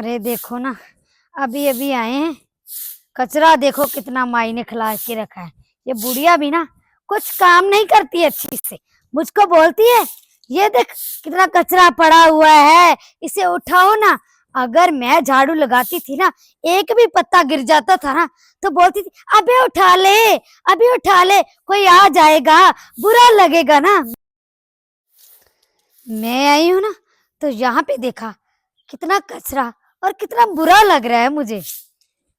अरे देखो ना, अभी अभी आए हैं। कचरा देखो कितना माई ने खिला के रखा है। ये बुढ़िया भी ना कुछ काम नहीं करती अच्छी से। मुझको बोलती है, ये देख कितना कचरा पड़ा हुआ है, इसे उठाओ ना। अगर मैं झाड़ू लगाती थी ना, एक भी पत्ता गिर जाता था ना तो बोलती थी, अबे उठा ले अबे उठा ले, कोई आ जाएगा, बुरा लगेगा ना। मैं आई हूँ ना तो यहाँ पे देखा कितना कचरा और कितना बुरा लग रहा है मुझे।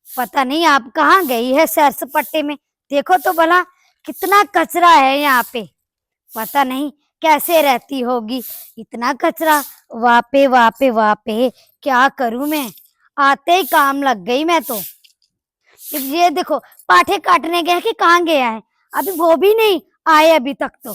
पता नहीं आप कहाँ गई है सैर सपाटे में। देखो तो भला, कितना कचरा है यहाँ पे। पता नहीं कैसे रहती होगी। इतना कचरा वहाँ पे वहाँ पे वहाँ पे क्या करूँ मैं? आते ही काम लग गई मैं तो। ये देखो, पाठे काटने गए कि कहाँ गया है? अभी वो भी नहीं आए अभी तक तो।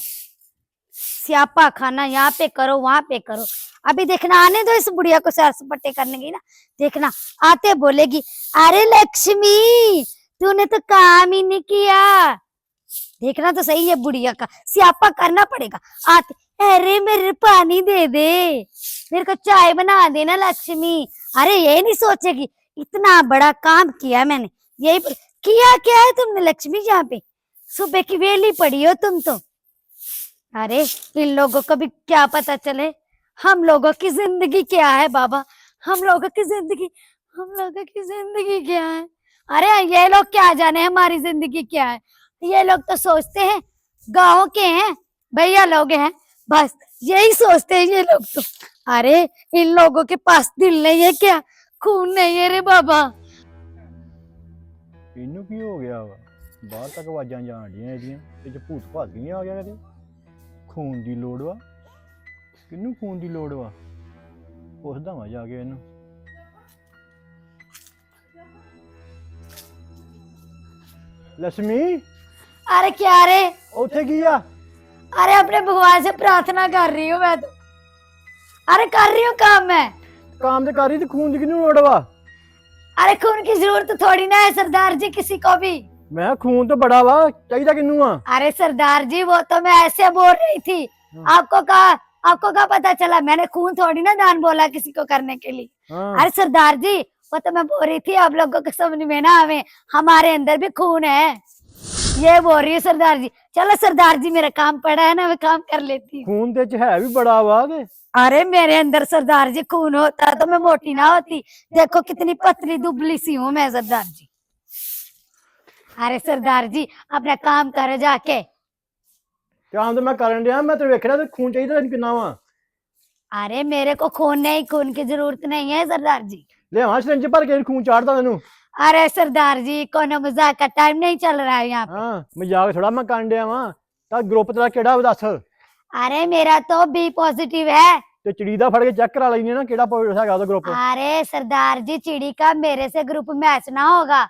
स्यापा खाना यहाँ पे करो, वहाँ पे करो। अभी देखना, आने दो इस बुढ़िया को सैर सपाटे करने की ना। देखना, आते बोलेगी, अरे लक्ष्मी, तूने तो काम ही नहीं किया। देखना तो सही है बुढ़िया का, सियापा करना पड़ेगा। आते, अरे मेरे पानी दे दे, मेरे को चाय बना देना लक्ष्मी। अरे ये नहीं सोचेगी, इतना बड़ा काम किया मैंने यही बोल- किया क्या है तुमने लक्ष्मी यहाँ पे? सुबह की वेली पड़ी हो तुम तो। अरे इन लोगों को भी क्या पता चले? हम लोगों की जिंदगी क्या है बाबा हम लोगों की जिंदगी हम लोगों की जिंदगी क्या है अरे ये लोग क्या जाने हमारी जिंदगी क्या है ये लोग तो सोचते हैं गांव के हैं भैया लोग हैं बस यही सोचते हैं ये लोग तो अरे इन लोगों के पास दिल नहीं है क्या खून नहीं है रे बाबा ਇਹਨੂੰ ਕੀ ਹੋ ਗਿਆ ਵਾ ਬਾਹਰ ਤੱਕ ਆਵਾਜ਼ਾਂ ਜਾਣ ਡੀਆਂ ਇਹਦੀਆਂ ਇਹ ਚ ਭੂਤ ਭਾਤ ਨਹੀਂ ਆ ਗਿਆ ਕਦੇ ਖੂਨ ਦੀ ਲੋੜ ਵਾ ਕਿੰਨੂੰ ਫੋਨ ਦੀ ਲੋੜ ਵਾ ਪੁੱਛਦਾ ਵਾਂ ਜਾ ਕੇ ਇਹਨੂੰ ਲక్ష్ਮੀ अरे क्या रे ਉੱਥੇ ਕੀ ਆ अरे अपने भगवान से प्रार्थना कर रही हूँ मैं तो अरे कर रही हूँ काम मैं ਕੰਮ ਤੇ ਕਰੀ ਤੇ ਖੂਨ ਦੀ ਕਿੰਨੂੰ ਲੋੜ ਵਾ अरे खून की जरूरत थोड़ी ना है सरदार जी किसी को भी ਮੈਂ ਕਿਹਾ ਖੂਨ ਤਾਂ ਬੜਾ ਵਾ ਚਾਹੀਦਾ ਕਿੰਨੂੰ ਆ अरे सरदार जी वो तो मैं ऐसे बोल रही थी हाँ। आपको कहा आपको क्या पता चला? मैंने खून थोड़ी ना दान बोला किसी को करने के लिए। हाँ। अरे सरदार जी वो तो मैं बोल रही थी आप लोगों को समझ में ना आवे हमारे अंदर भी खून है। ये बोल रही है सरदार जी। चलो सरदार जी मेरा काम पड़ा है ना मैं काम कर लेती खून दे है भी बड़ा आवाज़ अरे मेरे अंदर सरदार जी खून होता तो मैं मोटी ना होती। देखो कितनी पतली दुबली सी हूँ मैं सरदार जी। अरे सरदार जी अपना काम करो जाके। ਕੰਮ ਤੇ ਮੈਂ ਕਰਨ ਡਿਆ ਮੈਂ ਤੇ ਵੇਖਣਾ ਤੇ ਖੂਨ ਚਾਹੀਦਾ ਤੈਨੂੰ ਕਿੰਨਾ ਵਾ अरे मेरे को खून नहीं खून की जरूरत नहीं है सरदार जी ਲਿਆਵਾਂ ਸਿਰੰਜ ਭਰ ਕੇ ਖੂਨ ਚਾੜਦਾ ਤੈਨੂੰ अरे सरदार जी कोनो मजाक का टाइम नहीं चल रहा है यहाँ पे ਹਾਂ ਮਜ਼ਾਕ ਥੋੜਾ ਮੈਂ ਕਰਨ ਡਿਆ ਵਾਂ ਤਾਂ ਗਰੁੱਪ ਤੇਰਾ ਕਿਹੜਾ ਵਾ ਦੱਸ अरे मेरा तो बी पॉजिटिव है ਤੇ ਚਿੜੀ ਦਾ ਫੜ ਕੇ ਚੈੱਕ ਕਰਾ ਲੈਣੀ ਨਾ ਕਿਹੜਾ ਪੋਜ਼ਿਟ ਹੈਗਾ ਉਹਦਾ ਗਰੁੱਪ अरे सरदार जी चिड़ी का मेरे से ग्रुप मैच ना होगा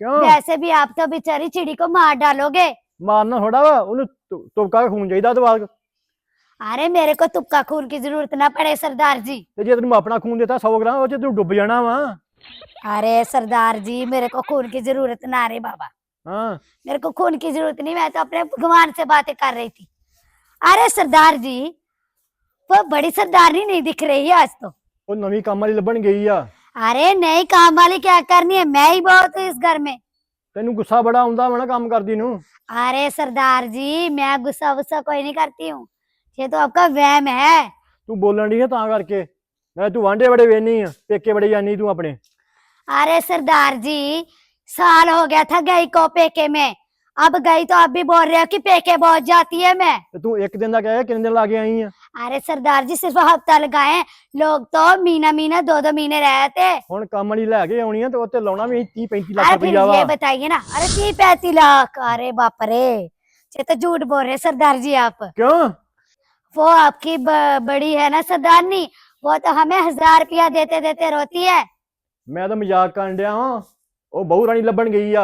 ਕਿਉਂ वैसे भी आप तो बेचारी चिड़ी को मार डालोगे ਮਾਰਨਾ ਥੋੜਾ ਵਾ ਉਹਨੂੰ ਤੁ- ਤੁਪਕਾ ਕੇ ਖੂਨ ਚਾਹੀਦਾ ਤੇ ਬਾਅਦ अरे मेरे को तुक्का खून की जरूरत ना पड़े सरदार जी ਤੇ ਜੇ ਤੈਨੂੰ ਆਪਣਾ ਖੂਨ ਦਿੱਤਾ 100 ਗ੍ਰਾਮ ਉਹ ਚ ਤੂੰ ਡੁੱਬ ਜਾਣਾ ਵਾ अरे सरदार जी मेरे को खून की जरूरत ना रे बाबा ਹਾਂ मेरे को खून की जरूरत नहीं मैं तो अपने भगवान से बातें कर रही थी अरे सरदार जी वो बड़ी सरदारनी नहीं दिख रही है आज तो ਉਹ ਨਵੀਂ ਕੰਮ ਵਾਲੀ ਲੱਭਣ ਗਈ ਆ अरे नई काम वाली क्या करनी है मैं ही बहुत हूँ इस घर में ਤੈਨੂੰ ਗੁੱਸਾ ਬੜਾ ਆਉਂਦਾ ਵਾ ਨਾ ਕੰਮ ਕਰਦੀ ਨੂੰ अरे सरदार जी मैं गुस्सा वुस्सा कोई नहीं करती हूँ ये तो आपका वहम है ਤੂੰ ਬੋਲਣ ਦੀ ਆ ਤਾਂ ਕਰਕੇ ਮੈਂ ਤੂੰ ਵਾਂਡੇ ਬੜੇ ਵੇਨੀ ਆ ਪੇਕੇ ਬੜੇ ਜਾਨੀ ਤੂੰ ਆਪਣੇ अरे सरदार जी साल हो गया था गई को पेके में अब गई तो आप भी बोल रहे हो कि पेके बहुत जाती है मैं ਤੇ ਤੂੰ ਇੱਕ ਦਿਨ ਦਾ ਕਹਿਆ ਕਿੰਨੇ ਦਿਨ ਲਾ ਕੇ ਆਈ ਆ अरे सरदार जी सिर्फ हफ्ता लगाए हैं। लोग तो महीना महीना दो दो महीने रहे थे ਹੁਣ ਕੰਮ ਵਾਲੀ ਲੈ ਕੇ ਆਉਣੀ ਆ ਤੇ ਉੱਤੇ ਲਾਉਣਾ ਵੀ 30 35 ਲੱਖ अरे फिर ਰੁਪਈਆ ਵਾ ये बताइए ना अरे ती पैंती लाख अरे बाप रे ये तो झूठ बोल रहे हैं सरदार जी आप ਕਿਉਂ वो आपकी ब- बड़ी है ना सरदारनी वो तो हमें हजार रुपया देते देते रोती है ਮੈਂ ਤਾਂ ਮਜ਼ਾਕ ਕਰਨ ਡਿਆ ਹਾਂ ਉਹ ਬਹੂ ਰਾਣੀ ਲੱਭਣ ਗਈ ਆ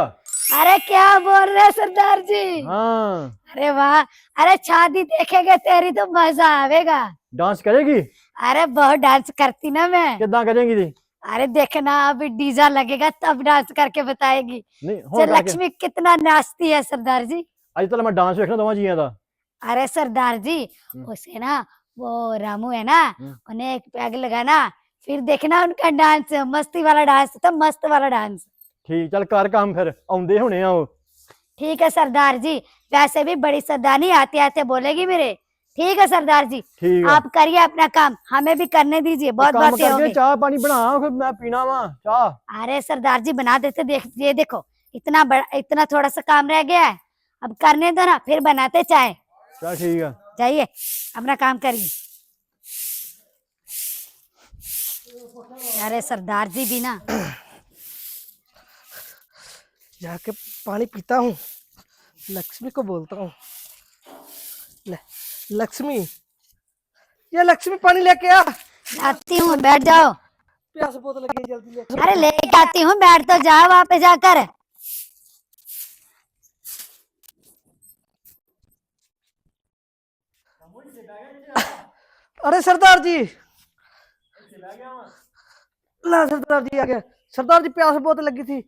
अरे क्या बोल रहे सरदार जी? हाँ। अरे वाह। अरे शादी देखेगा तेरी तो मज़ा आवेगा। डांस करेगी? अरे बहुत डांस करती ना मैं। कितना करेंगी थी अरे देखना अभी डीजा लगेगा तब डांस करके बताएगी। लक्ष्मी कितना नाचती है सरदार जी? अरे तो मैं डांस देखना तुम्हारा जी था तो। अरे सरदार जी हम्म। उसे ना वो रामू है ना हम्म। उन्हें एक पैग लगाना फिर देखना उनका डांस मस्ती वाला डांस था मस्त वाला डांस। ਠੀਕ ਚੱਲ ਕਰ ਕੰਮ ਫਿਰ ਆਉਂਦੇ ਹੋਣੇ ਆ ਉਹ ठीक है सरदार जी वैसे भी बड़ी सरदारनी आते आते बोलेगी मेरे ठीक है सरदार जी ਠੀਕ ਆ आप करिए अपना काम हमें भी करने दीजिए बहुत ਕੰਮ बातें ਕਰਕੇ होंगी ਚਾਹ ਪਾਣੀ ਬਣਾ ਫਿਰ ਮੈਂ ਪੀਣਾ ਵਾ ਚਾਹ अरे सरदार जी बना देते देख ये देखो इतना बड़ा इतना थोड़ा सा काम रह गया है अब करने दो ना फिर बनाते चाय ਚੱਲ ਠੀਕ ਆ जाइए अपना काम करिए अरे सरदार जी भी ना जाके पानी पीता हूँ। लक्ष्मी को बोलता हूँ लक्ष्मी ये लक्ष्मी पानी लेके आ। जाती हूँ बैठ जाओ। प्यास बहुत लगी जल्दी ले अरे लेके आती हूँ बैठ तो जाओ वहाँ पे जाकर। अरे सरदार जी ला सरदार जी आ गया सरदार जी प्यास बहुत लगी थी।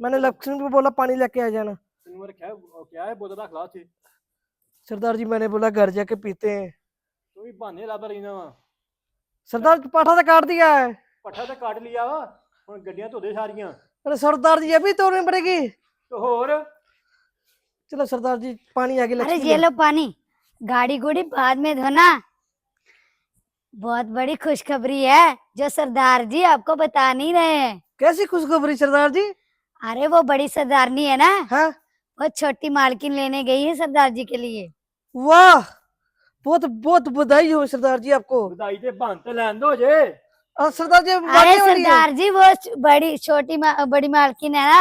मैंने लक्ष्मी को बोला पानी लेके आ जाना ਤੈਨੂੰ ਮੈਂ ਰੱਖਿਆ ਕਿਹਾ ਹੈ ਬੋਤਲ ਰੱਖ ਲਾ ਉੱਥੇ सरदार जी मैंने बोला घर जाके पीते हैं ਤੂੰ ਵੀ ਬਹਾਨੇ ਲੱਭ ਰਹੀ ਨਾ ਵਾ सरदार जी पाठा तो काट दिया है ਪੱਠਾ ਤਾਂ ਕੱਟ ਲਿਆ ਵਾ ਹੁਣ ਗੱਡੀਆਂ ਧੋਦੇ ਸਾਰੀਆਂ अरे सरदार जी अभी तोड़नी पड़ेगी ਤੇ ਹੋਰ चलो सरदार जी पानी आगे अरे लक्ष्मी ये ले। लो पानी गाड़ी गुड़ी बाद में धोना बहुत बड़ी खुशखबरी है जो सरदार जी आपको बता नहीं रहे हैं कैसी खुशखबरी सरदार जी अरे वो बड़ी सरदारनी है ना हाँ वो छोटी मालकिन लेने गई है सरदार जी के लिए वाह बहुत बहुत बधाई हो सरदार जी आपको ਵਧਾਈ ਤੇ ਬੰਨ ਤੇ ਲੈਣ ਦੋ ਜੇ और सरदार जी अरे वाकई वाली है। सरदार जी वो च- बड़ी छोटी मा- बड़ी मालकिन है ना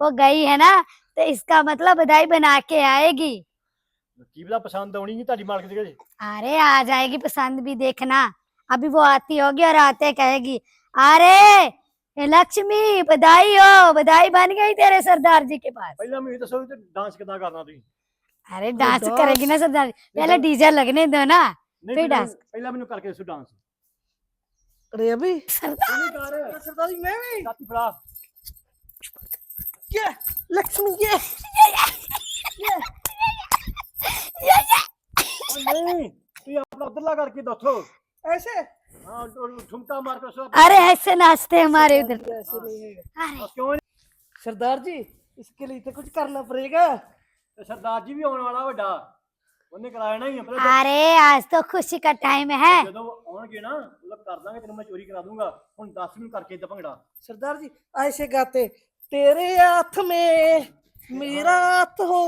वो गई है ना तो इसका मतलब बधाई बना के आएगी ਕੀ ਪਤਾ ਪਸੰਦ ਆਉਣੀ ਨਹੀਂ ਤੁਹਾਡੀ ਮਾਲਕ ਦੇ ਘਰੇ अरे आ जाएगी पसंद भी देखना अभी वो आती होगी और आते कहेगी अरे ये लक्ष्मी बधाई हो बधाई बन गई तेरे सरदार जी के पास ਪਹਿਲਾਂ ਮੈਨੂੰ ਇਹ ਦੱਸੋ ਤੇ ਡਾਂਸ ਕਿਦਾਂ ਕਰਨਾ ਤੁਸੀਂ अरे डांस डांस- करेगी ना सरदार जी ये पहले तो- डीजे लगने दो ना ਨਹੀਂ ਫਿਰ ਪਹਿਲਾਂ- dance। ਪਹਿਲਾਂ ਮੈਨੂੰ ਕਰਕੇ ਦੱਸੋ ਡਾਂਸ अरे अभी सरदार ਤੂੰ ਵੀ ਕਰ सरदार जी मैं भी ਸਾਥੀ ਫੜਾ ये लक्ष्मी ये ਓ ਨਹੀਂ ਤੁਸੀਂ ਆਪਣਾ ਉਧਰਲਾ ਕਰਕੇ ਦੱਸੋ ऐसे ਹਾਂ ਉਹ- ਉਹ ਠੁਮਕਾ ਮਾਰ ਕੇ ਸੋ अरे ऐसे नाचते हैं हमारे उधर ऐसे नहीं है अरे ਕਿਉਂ ਨੀ? सरदार जी इसके लिए तो कुछ करना पड़ेगा ਤੇ ਸਰਦਾਰ ਜੀ ਵੀ ਆਉਣ ਵਾਲਾ ਵੱਡਾ ਉਹਨੇ ਕਰਾਇਆ ਨਾ ਹੀ ਪਹਿਲਾਂ अरे आज तो खुशी का टाइम है ਜਦੋਂ ਆਉਣਗੇ ਨਾ ਉਦੋਂ ਕਰ ਦਾਂਗੇ ਤੈਨੂੰ ਮੈਂ ਚੋਰੀ ਕਰਾ ਦੂੰਗਾ ਹੁਣ 10 ਮਿੰਟ ਕਰਕੇ ਏਦਾਂ ਭੰਗੜਾ सरदार जी ऐसे गाते तेरे हाथ में मेरा हाथ हो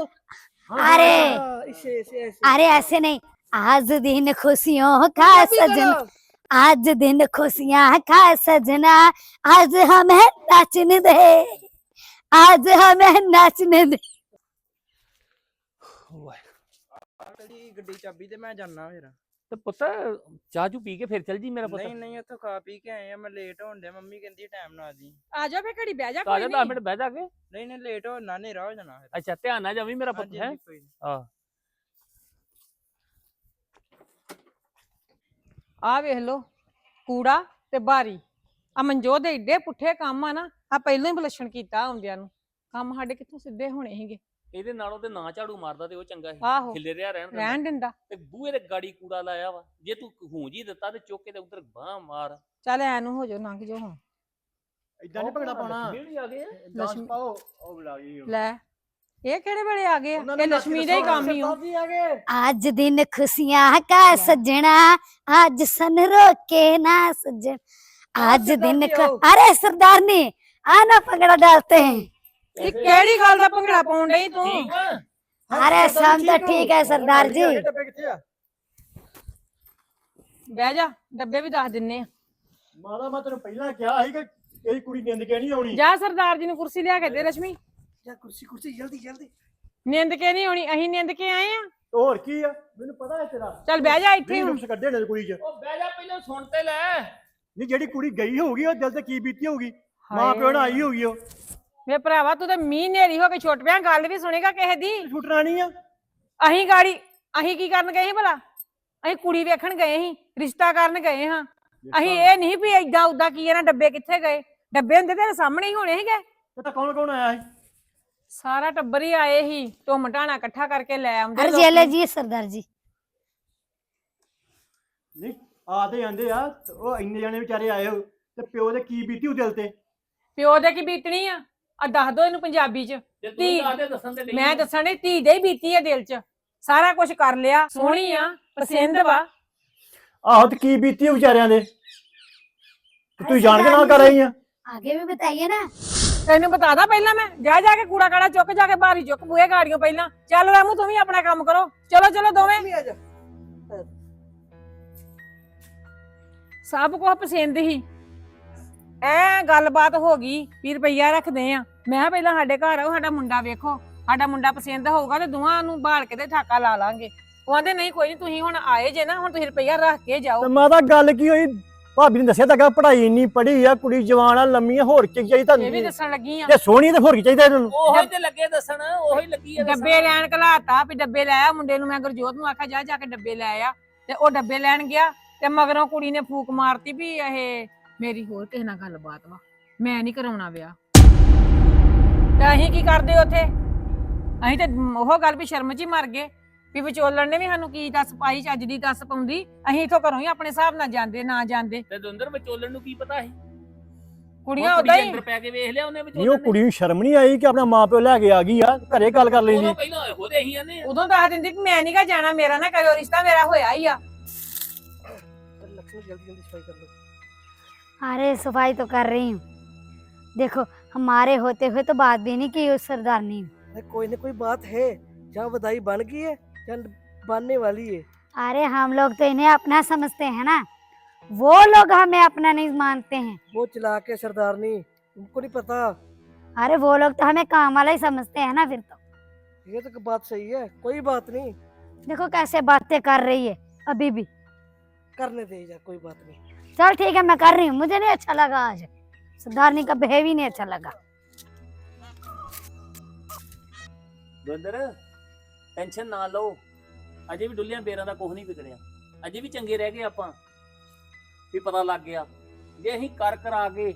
अरे हाँ, ऐसे ऐसे ऐसे अरे ऐसे नहीं आज दिन खुशियों का अभी सजन करो। आज दिन खुशियां का सजना आज हमें नाचने दे आज हमें नाचने दे ਤੇਰੀ ਗੱਡੀ ਚਾਬੀ ਤੇ ਮੈਂ ਜਾਣਾ ਫਿਰ ਤੇ ਪੁੱਤ ਚਾਹ ਚੂ ਪੀ ਕੇ ਫਿਰ ਚੱਲ ਜੀ ਮੇਰਾ ਪੁੱਤ ਨਹੀਂ ਨਹੀਂ ਉੱਥੋਂ ਖਾ ਪੀ ਕੇ ਆਏ ਆ ਮੈਂ ਲੇਟ ਹੋਣ ਡਿਆ ਮੰਮੀ ਕਹਿੰਦੀ ਟਾਈਮ ਨਾਲ ਆ ਜੀ ਆ ਜਾ ਫੇ ਘੜੀ ਬਹਿ ਜਾ ਆ ਜਾ ਕੋਈ 10 ਨਹੀਂ ਮਿੰਟ ਬਹਿ ਜਾ ਕੇ ਨਹੀਂ ਨਹੀਂ ਲੇਟ ਹੋਣਾ ਹਨੇਰਾ ਹੋ ਜਾਣਾ ਫਿਰ ਅੱਛਾ ਧਿਆਨ ਨਾਲ ਜਾਵੀਂ ਮੇਰਾ ਪੁੱਤ ਹਾਂਜੀ, ਹੈ ਹਾਂਜੀ, ਕੋਈ ਨੀ। ਆ ਆ ਵੇਖ ਲੋ ਕੂੜਾ ਤੇ ਬਾਰੀ। ਆ ਮਨਜੋਤ ਏਡੇ ਪੁੱਠੇ ਕੰਮ ਆ ਨਾ ਆ ਪਹਿਲਾਂ ਹੀ ਬਲਸ਼ਣ ਕੀਤਾ ਆਉਂਦਿਆਂ ਨੂੰ। ਕੰਮ ਸਾਡੇ ਕਿੱਥੋਂ ਸਿੱਧੇ ਹੋਣੇ ਸੀਗੇ? ਇਹਦੇ ਨਾਲੋਂ ਤੇ ਨਾ ਝਾੜੂ ਮਾਰਦਾ ਤੇ ਉਹ ਚੰਗਾ ਸੀ। ਖਿੱਲੇ ਰਿਆ ਰਹਿਣ ਦਿੰਦਾ। ਰਹਿਣ ਦਿੰਦਾ। ਤੇ ਬੂਹੇ ਦੇ ਗਾੜੀ ਕੂੜਾ ਲਾਇਆ ਵਾ। ਜੇ ਤੂੰ ਹੂੰ ਜੀ ਦਿੱਤਾ ਤੇ ਚੁੱਕ ਤੇ ਉਧਰ ਬਾਹ ਮਾਰ। ਚੱਲ ਐ ਨੂੰ ਹੋ ਜਾਓ ਲੰਘ ਜਾਓ ਹੁਣ। ਇਦਾਂ ਨਹੀਂ ਭੰਗੜਾ ਪਾਉਣਾ। ਲੈ। ਇਹ ਕਿਹੜੇ ਵੇਲੇ ਆ ਗਏ ਆ? ਇਹ ਲక్ష్ਮੀ ਦਾ ਹੀ ਕੰਮ ਹੀ ਆ ਗਏ। आज दिन खुशियाँ का सजना आज सन रो के ना सजन आज दिन ख- अरे सरदार ने आना पकड़ा ਇਹ ਕਿਹੜੀ ਗੱਲ ਦਾ ਭੰਗੜਾ ਪਾਉਣ ਡਈ ਤੂੰ? अरे सब तो ठीक है सरदार जी ਬਹਿ ਜਾ ਡੱਬੇ ਵੀ ਦੱਸ ਦਿੰਨੇ ਆ। ਮਾਦਾ ਮੈਂ ਤੈਨੂੰ ਪਹਿਲਾਂ ਕਿਹਾ ਸੀ ਕਿ ਇਹ ਕੁੜੀ ਨਿੰਦ ਕੇ ਆਉਣੀ। ਜਾ ਸਰਦਾਰ ਜੀ ਨੂੰ ਕੁਰਸੀ ਲਿਆ ਕੇ ਦੇ ਲక్ష్ਮੀ ਯਾਰ ਕੁਰਸੀ ਕੁਰਸੀ ਜਲਦੀ ਜਲਦੀ। ਨਿੰਦ ਕੇ ਨਹੀਂ ਹੋਣੀ ਅਸੀਂ ਨਿੰਦ ਕੇ ਆਏ ਆ? ਹੋਰ ਕੀ ਆ? ਮੈਨੂੰ ਪਤਾ ਹੈ ਤੇਰਾ। ਚੱਲ ਬਹਿ ਜਾ ਇੱਥੇ ਹੁਣ। ਨੁਕਸ ਕੱਢੇ ਨੇ ਕੁੜੀ 'ਚ। ਉਹ ਬਹਿ ਜਾ ਪਹਿਲਾਂ ਸੁਣ ਤੇ ਲੈ। ਨਹੀਂ ਜਿਹੜੀ ਕੁੜੀ ਗਈ ਹੋਊਗੀ ਉਹ ਦਿਲ ਤੇ ਕੀ ਬੀਤੀ ਹੋਊਗੀ? ਮਾਂ ਪਿਓ ਨਾਲ ਆਈ ਹੋਊਗੀ ਉਹ। ਵੇ ਭਰਾਵਾ ਤੂੰ ਤਾਂ ਮੀਂਹ ਨੇਰੀ ਹੋ ਕੇ ਛੁੱਟ ਪਿਆ। ਗੱਲ ਵੀ ਸੁਣੇਗਾ ਕਿਸੇ ਦੀ। ਛੁੱਟਣਾ ਨਹੀਂ ਆ। ਅਸੀਂ ਗਾੜੀ ਅਸੀਂ ਕੀ ਕਰਨ ਗਏ ਸੀ ਭਲਾ? ਅਸੀਂ ਕੁੜੀ ਵੇਖਣ ਗਏ ਸੀ ਰਿਸ਼ਤਾ ਕਰਨ ਗਏ ਹਾਂ। ਅਸੀਂ ਇਹ ਨਹੀਂ ਵੀ ਐਦਾਂ ਉਦਾਂ ਕੀ ਇਹਨਾਂ ਡੱਬੇ ਕਿੱਥੇ ਗਏ? ਡੱਬੇ ਹੁੰਦੇ ਤੇਰੇ ਸਾਹਮਣੇ ਹੀ ਹੋਣੇ ਸੀਗੇ। ਪਤਾ ਕੌਣ ਕੌਣ ਆਇਆ ਸੀ? ਸਾਰਾ ਟੱਬਰ ਹੀ ਆਏ ਸੀ ਧੁੰਮ ਢਾਣਾ ਇਕੱਠਾ ਕਰਕੇ ਲੈ ਆਉਂਦੇ अरे ਲੋਕੀ। जेले जी सरदार जी ਨਹੀਂ ਆ ਤੇ ਜਾਂਦੇ ਆ ਤੇ ਉਹ ਇੰਨੇ ਜਾਣੇ ਵਿਚਾਰੇ ਆਏ ਹੋ ਤੇ ਪਿਓ ਦੇ ਕੀ ਬੀਤੀ ਉਹ ਦਿਲ ਤੇ ਪਿਓ ਦੇ ਕੀ ਬੀਤਣੀ ਆ ਆ ਦੱਸ ਦੋ ਇਹਨੂੰ ਪੰਜਾਬੀ ਚ ਤੇ ਤੂੰ ਧੀ- ਆਦੇ ਦੱਸਣ ਤੇ ਡਈ ਮੈਂ ਆਂ। ਦੱਸਣ ਡਈ ਧੀ ਦੇ ਹੀ ਬੀਤੀ ਆ ਦਿਲ ਚ ਸਾਰਾ ਕੁਝ ਕਰ ਲਿਆ ਸੋਹਣੀ ਆ ਪਸੰਦ ਵਾ ਆਹੋ ਤੇ ਕੀ ਬੀਤੀ ਉਹ ਵਿਚਾਰਿਆਂ ਦੇ ਤੇ ਤੂੰ ਜਾਣ ਕੇ ਨਾ ਕਰ ਰਹੀ ਆ आगे भी बताइए ना ਤੈਨੂੰ ਬਤਾਦਾ ਪਹਿਲਾਂ ਮੈਂ। ਜਾ ਜਾ ਕੇ ਕੂੜਾ ਕਾੜਾ ਚੁੱਕ ਜਾ ਕੇ ਬਾਹਰੀ ਚੁੱਕ ਬੂਹੇ ਗਾੜੀਆਂ ਪਹਿਲਾਂ। ਚੱਲ ਰਾਮੂ ਤੂੰ ਵੀ ਆਪਣਾ ਕੰਮ ਕਰੋ। ਚਲੋ ਚਲੋ ਦੋਵੇਂ। ਵੀ ਆ ਜਾ। ਸਭ ਕੁਝ ਪਸੰਦ ਹੀ। ਐ ਗੱਲਬਾਤ ਹੋ ਗਈ 20 ਰੁਪਈਆ ਰੱਖਦੇ ਆ। ਮੈਂ ਕਿਹਾ ਪਹਿਲਾਂ ਸਾਡੇ ਘਰ ਆਓ ਸਾਡਾ ਮੁੰਡਾ ਵੇਖੋ। ਸਾਡਾ ਮੁੰਡਾ ਪਸੰਦ ਹੋਊਗਾ ਤੇ ਦੋਵਾਂ ਨੂੰ ਬਾਲ ਕੇ ਤੇ ਠਾਕਾ ਲਾ ਲਾਂਗੇ। ਉਹ ਆਂਦੇ ਨਹੀਂ ਕੋਈ ਨਹੀਂ ਤੁਸੀਂ ਹੁਣ ਆਏ ਜੇ ਨਾ ਹੁਣ ਤੁਸੀਂ ਰੁਪਈਆ ਰੱਖ ਕੇ ਜਾਓ। ਤੇ ਮਾਤਾ ਗੱਲ ਕੀ ਹੋਈ? ਭਾਬੀ ਨੇ ਦੱਸਿਆ ਤਾਂ ਕਿ ਪੜ੍ਹਾਈ ਇੰਨੀ ਪੜ੍ਹੀ ਆ ਕੁੜੀ ਜਵਾਨ ਆ ਲੰਮੀ ਆ ਹੋਰ ਕੀ ਚਾਹੀਦਾ ਇਹ ਵੀ ਤੁਹਾਨੂੰ? ਦੱਸਣ ਲੱਗੀ ਆ। ਜੇ ਸੋਹਣੀ ਤੇ ਹੋਰ ਕੀ ਚਾਹੀਦਾ ਇਹਨਾਂ ਨੂੰ? ਉਹੀ ਤੇ ਲੱਗੇ ਦੱਸਣ ਉਹੀ ਲੱਗੀ ਆ ਦੱਸਣ। ਡੱਬੇ ਲੈਣ ਘਲਾਤਾ ਵੀ ਡੱਬੇ ਲੈ ਆ ਮੁੰਡੇ ਨੂੰ ਮੈਂ ਗੁਰਜੋਤ ਨੂੰ ਆਖਿਆ ਜਾ ਜਾ ਕੇ ਡੱਬੇ ਲੈ ਆ। ਤੇ ਉਹ ਡੱਬੇ ਲੈਣ ਗਿਆ ਤੇ ਮਗਰੋਂ ਕੁੜੀ ਨੇ ਫੂਕ ਮਾਰਤੀ ਵੀ ਇਹ ਮੇਰੀ ਹੋਰ ਕਿਸੇ ਨਾਲ ਗੱਲਬਾਤ ਵਾ। ਮੈਂ ਨਹੀਂ ਕਰਾਉਣਾ ਵਿਆਹ। ਤੇ ਅਸੀਂ ਕੀ ਕਰਦੇ ਉੱਥੇ? ਅਸੀਂ ਤੇ ਉਹ ਗੱਲ ਵੀ ਸ਼ਰਮ 'ਚ ਹੀ ਮਰ ਗਏ। ਵੀ ਵਿਚੋਲਣ ਨੇ ਵੀ ਸਾਨੂੰ ਕੀ ਦੱਸ ਪਾਈ ਚੱਜ ਦੀ ਦੱਸ ਪਾਉਂਦੀ ਅਸੀਂ ਇਥੋਂ ਘਰੋਂ ਹੀ ਆਪਣੇ ਹਿਸਾਬ ਨਾਲ ਜਾਂਦੇ ਨਾ ਜਾਂਦੇ ਤੇ ਦੁੰਦਰ ਵਿਚੋਲਣ ਨੂੰ ਕੀ ਪਤਾ ਸੀ ਕੁੜੀਆਂ ਉਹ ਉਦਾਂ ਕੁੜੀ ਹੀ ਅੰਦਰ ਪੈ ਕੇ ਵੇਖ ਲਿਆ ਉਹਨੇ ਨਹੀਂ ਵਿਚੋਲਣ ਉਹ ਨੇ ਕੁੜੀ ਨੂੰ ਸ਼ਰਮ ਨਹੀਂ ਆਈ ਕਿ ਆਪਣਾ ਮਾਂ ਪਿਓ ਲੈ ਕੇ ਆ ਗਈ ਆ ਘਰੇ ਗੱਲ ਕਰ ਲੈਂਦੀ ਉਦੋਂ ਪਹਿਲਾਂ ਇਹੋ ਤੇ ਅਸੀਂ ਆਨੇ ਉਦੋਂ ਦੱਸ ਦਿੰਦੀ ਕਿ ਮੈਂ ਨਹੀਂ ਗਾ ਜਾਣਾ ਮੇਰਾ ਨਾ ਕਰਿਓ ਰਿਸ਼ਤਾ ਮੇਰਾ ਹੋਇਆ ਹੀ ਆ लक्ष्मी जल्दी जल्दी सफाई कर लो अरे सफाई तो कर रही हूँ देखो हमारे होते हुए तो बात भी नहीं की उस सरदारनी ने अरे कोई ना कोई बात है जहाँ बधाई बन गई है गंद बांधने वाली है। अरे हम लोग तो इन्हें अपना समझते हैं ना। वो लोग हमें अपना नहीं मानते हैं। वो चला के सरदारनी उनको नहीं पता। अरे वो लोग तो हमें काम वाला ही समझते हैं ना फिर तो। ये तो बात सही है कोई बात नहीं। देखो कैसे बातें कर रही है अभी भी। करने दे जा कोई बात नहीं। चल ठीक है मैं कर रही हूँ। मुझे नहीं अच्छा लगा आज। सरदारनी का बिहेव ही नहीं अच्छा लगा। ਟੈਨਸ਼ਨ ਨਾ ਲਓ। ਅਜੇ ਵੀ ਡੁੱਲਿਆਂ ਬੇਰਾਂ ਦਾ ਕੁਝ ਨਹੀਂ ਵਿਗੜਿਆ। ਅਜੇ ਵੀ ਚੰਗੇ ਰਹਿ ਗਏ ਆਪਾਂ। ਵੀ ਪਤਾ ਲੱਗ ਗਿਆ। ਜੇ ਅਸੀਂ ਕਰ ਕਰਾ ਕੇ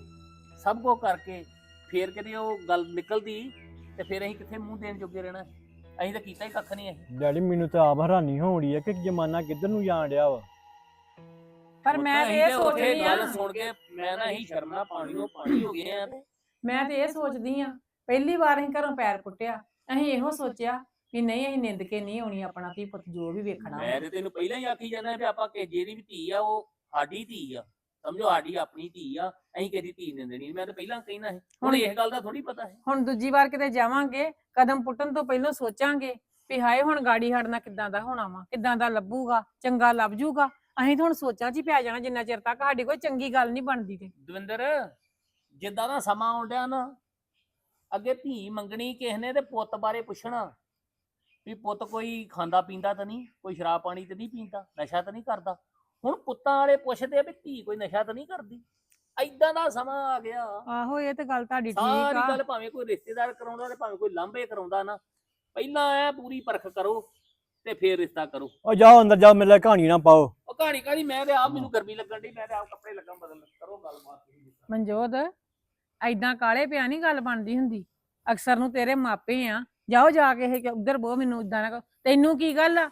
ਸਭ ਕੁਝ ਕਰਕੇ ਫੇਰ ਕਦੇ ਉਹ ਗੱਲ ਨਿਕਲਦੀ ਤੇ ਫਿਰ ਅਸੀਂ ਕਿੱਥੇ ਮੂੰਹ ਦੇਣ ਜੋਗੇ ਰਹਿਣਾ? ਅਸੀਂ ਤਾਂ ਕੀਤਾ ਹੀ ਕੱਖ ਨਹੀਂ ਅਸੀਂ ਡੈਡੀ ਮੈਨੂੰ ਤਾਂ ਆਪ ਹੈਰਾਨੀ ਹੋਣੀ ਆ ਕਿ ਜ਼ਮਾਨਾ ਕਿੱਧਰ ਨੂੰ ਜਾਣ ਡਿਆ ਵਾ। ਪਰ ਮੈਂ ਤੇ ਇਹ ਸੋਚਦੀ ਆ। ਗੱਲ ਸੁਣ ਕੇ ਮੈਂ ਨਾ ਅਸੀਂ ਸ਼ਰਮ ਨਾਲ ਪਾਣੀ ਉਹ ਪਾਣੀ ਹੋ ਗਏ ਆ। ਮੈਂ ਤੇ ਇਹ ਸੋਚਦੀ ਆ। ਪਹਿਲੀ ਵਾਰ ਅਸੀਂ ਘਰੋਂ ਪੈਰ ਪੁੱਟਿਆ। ਅਸੀਂ ਇਹੋ ਸੋਚਿਆ ਕਿ ਨਹੀਂ ਅਸੀਂ ਨਿੰਦ ਕੇ ਨਹੀਂ ਆਉਣੀ ਆਪਣਾ ਧੀ ਪੁੱਤ ਜੋ ਵੀ ਵੇਖਣਾ ਮੈਂ ਤੇ ਤੈਨੂੰ ਪਹਿਲਾਂ ਹੀ ਆਖੀ ਜਾਂਦਾ ਵੀ ਆਪਾਂ ਕਿ ਜਿਹਦੀ ਵੀ ਧੀ ਆ ਉਹ ਸਾਡੀ ਧੀ ਆ। ਸਮਝੋ ਸਾਡੀ ਆਪਣੀ ਧੀ ਆ ਅਸੀਂ ਕਿਹਦੀ ਧੀ ਨਹੀਂ ਦੇਣੀ ਮੈਂ ਤਾਂ ਪਹਿਲਾਂ ਕਹਿਣਾ ਹੈ ਹੁਣ ਹੁਣ- ਇਸ ਗੱਲ ਦਾ ਥੋੜੀ ਪਤਾ ਹੈ। ਹੁਣ ਦੂਜੀ ਵਾਰ ਕਿਤੇ ਜਾਵਾਂਗੇ ਕਦਮ ਪੁੱਟਣ ਤੋਂ ਪਹਿਲਾਂ ਸੋਚਾਂਗੇ ਵੀ ਹਾਏ ਹੁਣ ਗਾੜੀ ਹੜਨਾ ਕਿੱਦਾਂ ਦਾ ਹੋਣਾ ਵਾ ਕਿੱਦਾਂ ਦਾ ਲੱਭੂਗਾ ਚੰਗਾ ਲੱਭ ਜੂਗਾ। ਅਸੀਂ ਤਾਂ ਹੁਣ ਸੋਚਾਂ 'ਚ ਹੀ ਪੈ ਜਾਣਾ ਜਿੰਨਾ ਚਿਰ ਤੱਕ ਸਾਡੀ ਕੋਈ ਚੰਗੀ ਗੱਲ ਨਹੀਂ ਬਣਦੀ ਤੇ। ਦਵਿੰਦਰ ਜਿੱਦਾਂ ਦਾ ਸਮਾਂ ਆਉਂਦਿਆ ਨਾ ਅੱਗੇ ਧੀ ਮੰਗਣੀ ਕਿਸੇ ਨੇ ਤੇ ਪੁੱਤ ਬਾਰੇ ਪੁੱਛਣਾ। ਵੀ ਪੁੱਤ ਕੋਈ ਖਾਂਦਾ ਪੀਂਦਾ ਤਾਂ ਨਹੀਂ ਕੋਈ ਸ਼ਰਾਬ ਪਾਣੀ ਤਾਂ ਨਹੀਂ ਪੀਂਦਾ ਨਸ਼ਾ ਤਾਂ ਨਹੀਂ ਕਰਦਾ। ਹੁਣ ਪੁੱਤਾਂ ਵਾਲੇ ਪੁੱਛਦੇ ਆ ਵੀ ਧੀ ਕੋਈ ਨਸ਼ਾ ਤਾਂ ਨਹੀਂ ਕਰਦੀ? ਐਦਾਂ ਦਾ ਸਮਾਂ ਆ ਗਿਆ। ਆਹੋ ਇਹ ਤੇ ਗੱਲ ਤੁਹਾਡੀ ਠੀਕ ਸਾਰੀ ਆ ਗੱਲ ਭਾਵੇਂ ਕੋਈ ਰਿਸ਼ਤੇਦਾਰ ਕਰਾਉਂਦਾ ਤੇ ਭਾਵੇਂ ਕੋਈ ਲਾਂਭੇ ਕਰਾਉਂਦਾ ਨਾ ਪਹਿਲਾਂ ਐ ਪੂਰੀ ਪਰਖ ਕਰੋ ਤੇ ਫੇਰ ਰਿਸ਼ਤਾ ਕਰੋ। ਉਹ ਜਾਓ ਅੰਦਰ ਜਾਓ ਮੇਰੇ ਲਈ ਕਹਾਣੀ ਨਾ ਪਾਓ। ਉਹ ਕਹਾਣੀ ਕਾਹਦੀ? ਮੈਂ ਤੇ ਆਪ ਮੈਨੂੰ ਗਰਮੀ ਲੱਗਣ ਦੀ ਮੈਂ ਤੇ ਆਪ ਕੱਪੜੇ ਲੱਗਾਂ ਬਦਲ ਕਰੋ ਗੱਲਬਾਤ। ਮਨਜੋਤ ਐਦਾਂ ਕਾਲੇ ਪਿਆ ਨਹੀਂ ਗੱਲ ਬਣਦੀ ਹੁੰਦੀ? ਅਕਸਰ ਨੂੰ ਤੇਰੇ ਮਾਪੇ ਆ। ਜਾਓ ਜਾ ਕੇ ਇਹ ਉਧਰ ਬੋ ਮੈਨੂੰ ਇਦਾਂ ਨਾ ਕਹੋ। ਤੈਨੂੰ ਕੀ ਗੱਲ ਆ?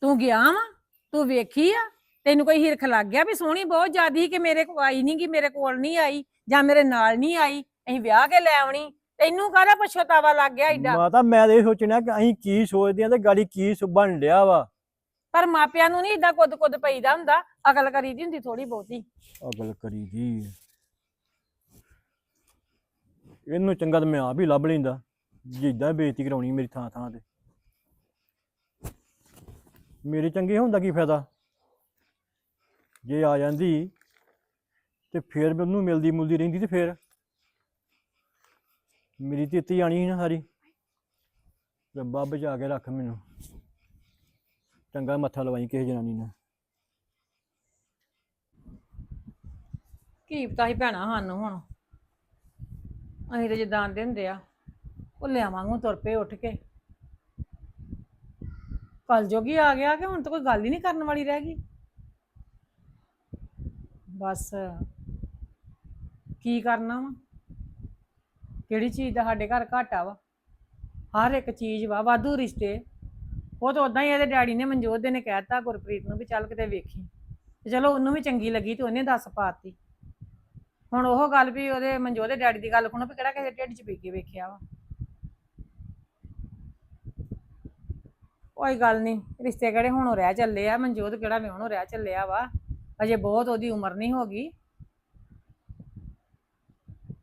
ਤੂੰ ਗਿਆ ਵਾ? ਤੂੰ ਵੇਖੀ ਆ? ਤੈਨੂੰ ਕੋਈ ਹਿਰਖ ਲੱਗ ਗਿਆ ਵੀ ਸੋਹਣੀ ਬਹੁਤ ਜ਼ਿਆਦੀ ਕਿ ਮੇਰੇ ਕੋਲ ਆਈ ਨਹੀਂ ਕਿ ਮੇਰੇ ਕੋਲ ਨਹੀਂ ਆਈ ਜਾਂ ਮੇਰੇ ਨਾਲ ਨਹੀਂ ਆਈ? ਅਸੀਂ ਵਿਆਹ ਕੇ ਲੈ ਆਉਣੀ। ਤੈਨੂੰ ਕਾਹਦਾ ਪਛਤਾਵਾ ਲੱਗ ਗਿਆ ਮਾਤਾ ਮੈਂ ਤਾਂ ਇਹ ਸੋਚਣਾ ਕਿ ਅਸੀਂ ਕੀ ਸੋਚਦੇ ਆ ਤੇ ਗਾੜੀ ਕੀ ਸੁ- ਬਣ ਡਿਆ ਵਾ। ਪਰ ਮਾਪਿਆਂ ਨੂੰ ਨਹੀਂ ਏਦਾਂ ਕੁੱਦ ਕੁੱਦ ਪਈਦਾ ਹੁੰਦਾ। ਅਕਲ ਕਰੀਦੀ ਹੁੰਦੀ ਥੋੜੀ ਬਹੁਤੀ। ਅਗਲ ਕਰੀ ਦੀ। ਇਹਨੂੰ ਚੰਗਾ ਤਾਂ ਮੈਂ ਆਪ ਹੀ ਲੱਭ ਲੈਂਦਾ। ਜਿੱਦਾਂ ਬੇਇੱਜ਼ਤੀ ਕਰਾਉਣੀ ਮੇਰੀ ਥਾਂ ਥਾਂ ਤੇ। ਮੇਰੇ ਚੰਗੇ ਹੁੰਦਾ ਕੀ ਫਾਇਦਾ? ਜੇ ਆ ਜਾਂਦੀ ਤੇ ਫੇਰ ਮੈਨੂੰ ਮਿਲਦੀ ਮੁਲਦੀ ਰਹਿੰਦੀ ਤੇ ਫੇਰ। ਮੇਰੀ ਤੇ ਆਣੀ ਸੀ ਨਾ ਸਾਰੀ। ਰੱਬਾ ਬਚਾ ਕੇ ਰੱਖ ਮੈਨੂੰ। ਚੰਗਾ ਮੱਥਾ ਲਵਾਈ ਕਿਸੇ ਜਨਾਨੀ ਨਾਲ। ਕੀ ਪਤਾ ਹੀ ਭੈਣਾ ਸਾਨੂੰ ਹੁਣ। ਅਸੀਂ ਤੇ ਜਿੱਦਾਂ ਆਂਦੇ ਹੁੰਦੇ ਆ। ਉਹ ਲਿਆਵਾਂਗੂ ਤੁਰ ਪਏ ਉੱਠ ਕੇ। ਕੱਲ ਜੋਗੀ ਆ ਗਿਆ ਕਿ ਹੁਣ ਤਾਂ ਕੋਈ ਗੱਲ ਹੀ ਨਹੀਂ ਕਰਨ ਵਾਲੀ ਰਹਿ ਗਈ। ਬਸ, ਕੀ ਕਰਨਾ ਵਾ? ਕਿਹੜੀ ਚੀਜ਼ ਦਾ ਸਾਡੇ ਘਰ ਘਾਟਾ ਵਾ? ਹਰ ਇੱਕ ਚੀਜ਼ ਵਾ, ਵਾਧੂ ਰਿਸ਼ਤੇ। ਉਹ ਤਾਂ ਉਦਾਂ ਹੀ ਇਹਦੇ ਡੈਡੀ ਨੇ ਮਨਜੋਤ ਦੇ ਨੇ ਕਹਿਤਾ ਗੁਰਪ੍ਰੀਤ ਨੂੰ ਵੀ ਚੱਲ ਕਿਤੇ ਵੇਖੀ। ਤੇ ਚਲੋ ਉਹਨੂੰ ਵੀ ਚੰਗੀ ਲੱਗੀ ਤੇ ਉਹਨੇ ਦੱਸ ਪਾਤੀ। ਹੁਣ ਉਹ ਗੱਲ ਵੀ ਉਹਦੇ ਮਨਜੋਤ ਦੇ ਡੈਡੀ ਦੀ ਗੱਲ ਸੁਣੋ ਵੀ ਕਿਹੜਾ ਕਿਸੇ ਢਿੱਡ 'ਚ ਪੀ ਕੇ ਵੇਖਿਆ ਵਾ? ਕੋਈ ਗੱਲ ਨਹੀਂ ਰਿਸ਼ਤੇ ਕਿਹੜੇ ਹੁਣ ਰਹਿ ਚੱਲੇ ਆ ਮਨਜੋਤ ਕਿਹੜਾ ਵਿਆਹਣੋਂ ਰਹਿ ਚੱਲਿਆ ਵਾ ਅਜੇ ਬਹੁਤ ਉਹਦੀ ਉਮਰ ਨਹੀਂ ਹੋ ਗਈ।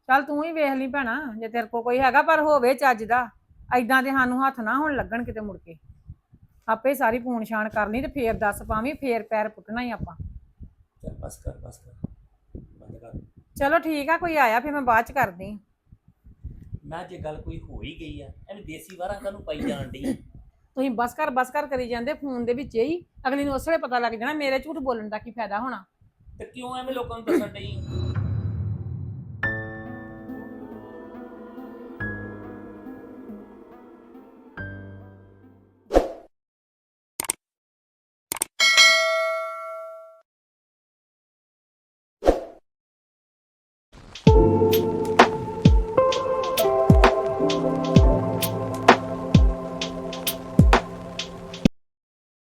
ਚੱਲ ਤੂੰ ਹੀ ਵੇਖ ਲਈ ਭੈਣਾ ਜੇ ਤੇਰੇ ਕੋ ਕੋਈ ਹੈਗਾ ਪਰ ਹੋਵੇ ਚੱਜ ਦਾ ਐਦਾਂ ਦੇ ਸਾਨੂੰ ਹੱਥ ਨਾ ਹੁਣ ਲੱਗਣ ਕਿਤੇ ਮੁੜ ਕੇ। ਆਪੇ ਸਾਰੀ ਪੂਣ ਛਾਣ ਕਰਨੀ ਤੇ ਫੇਰ ਦੱਸ ਪਾਵੀਂ ਫੇਰ ਪੈਰ ਪੁੱਟਣਾ ਹੀ ਆਪਾਂ। ਚੱਲ ਬਸ ਕਰ ਬਸ ਕਰ ਬੰਦ ਕਰ। ਚਲੋ ਠੀਕ ਆ ਕੋਈ ਆਇਆ ਫਿਰ ਮੈਂ ਬਾਅਦ ਚ ਕਰਦੀ। ਮੈਂ ਜੇ ਗੱਲ ਕੋਈ ਹੋ ਹੀ ਗਈ ਆ ਐਵੇਂ ਦੇਸੀ ਵਾਰਾਂ ਕਾਹਨੂੰ ਪਾਈ ਜਾਣ ਡਈ? ਤੁਸੀਂ ਬਸ ਕਰ ਬਸ ਕਰ ਕਰੀ ਜਾਂਦੇ, ਫੋਨ ਦੇ ਵਿੱਚ ਹੀ ਅਗਲੀ ਨੂੰ ਉਸ ਵੇਲੇ ਪਤਾ ਲੱਗ ਜਾਣਾ, ਮੇਰੇ ਝੂਠ ਬੋਲਣ ਦਾ ਕੀ ਫਾਇਦਾ ਹੋਣਾ। ਤੇ ਕਿਉਂ ਐਵੇਂ ਲੋਕਾਂ ਨੂੰ ਦੱਸਣ ਡਈ?